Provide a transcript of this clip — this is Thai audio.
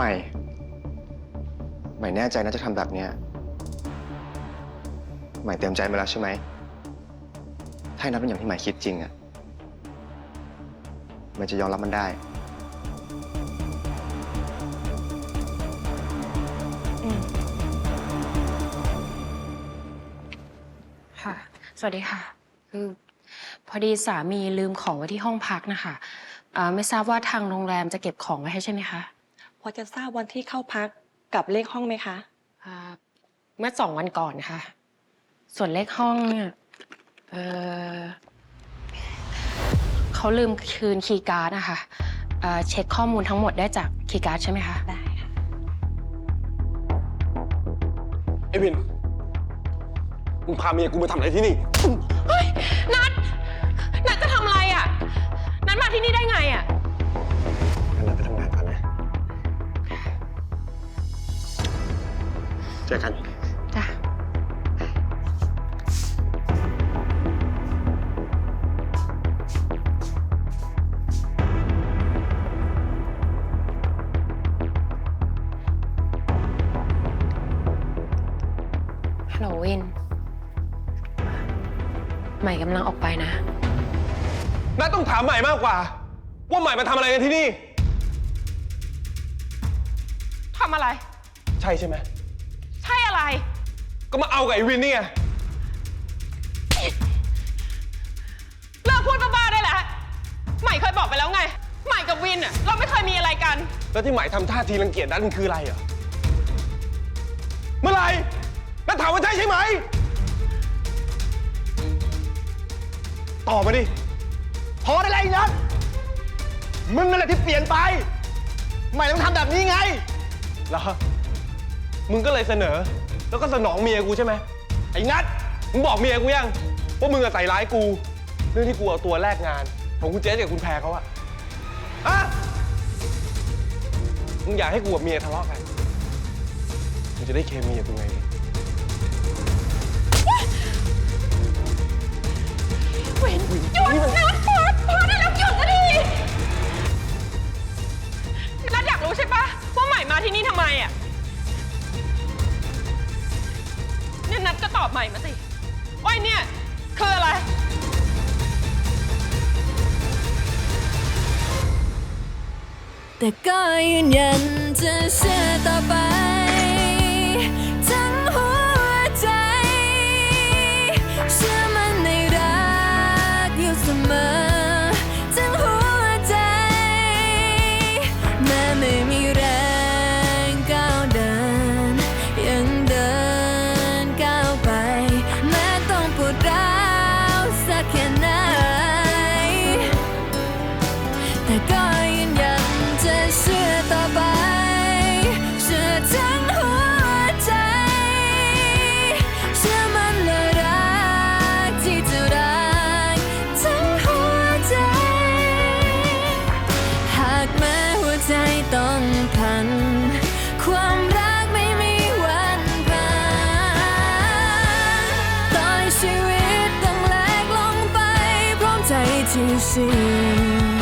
ใหม่ ใหม่แน่ใจนะจะทำแบบเนี้ย ใหม่เตรียมใจมาแล้วใช่ไหม ถ้านับเป็นอย่างที่ใหม่คิดจริงอะใหม่จะยอมรับมันได้ ค่ะ สวัสดีค่ะ คือพอดีสามีลืมของไว้ที่ห้องพักนะคะอ่าไม่ทราบว่าทางโรงแรมจะเก็บของไว้ให้ใช่ไหมคะ พอจะทราบวันที่เข้าพักกับเลขห้องไหมคะ อ่าเมื่อสองวันก่อนค่ะ ส่วนเลขห้องเนี่ยเออเขาลืมคืนคีย์การ์ดนะคะอ่าเช็คข้อมูลทั้งหมดได้จากคีย์การ์ดใช่ไหมคะ ได้ค่ะ ไอ้วิน มึงพาเมียกูมาทำอะไรที่นี่ นัดนัด เจอกันจ้ะฮัลโหลวิน ใหม่กำลังออกไปนะ น่าต้องถามใหม่มากกว่า ว่าใหม่มาทำอะไรกันที่นี่ ทำอะไร ใช่ใช่ไหมใช่ อะไร ก็มาเอากับไอ้วินนี่ไง เลิกพูดบ้าๆได้แล้วใหม่เคยบอกไปแล้วไง ใหม่กับวินอะเราไม่เคยมีอะไรกัน แล้วที่ใหม่ทำท่าทีรังเกียจนั้นมันคืออะไรเหรอ เมื่อไหร่แล้วถามว่าใช่ใช่ไหม ตอบมาดิ พอได้แล้วไอ้นัทมึงนั่นแหละที่เปลี่ยนไป ใหม่ต้องทำแบบนี้ไงแล้ว มึงก็เลยเสนอ แล้วก็สนองเมียกูใช่ไหมไอ้นัทมึงบอกเมียกูยังว่ามึงอะใส่ร้ายกู เรื่องที่กูเอาตัวแลกงาน ของคุณเจสกับคุณแพรเขาอะอะมึงอยากให้กูกับเมียทะเลาะกันมึงจะได้เคมีกับกูไงวินหยุดนะ อบใหม่มาสิว่าไอ้เนี่ยคืออะไร แต่ก็ยืนยันจะเชื่อต่อไป to see.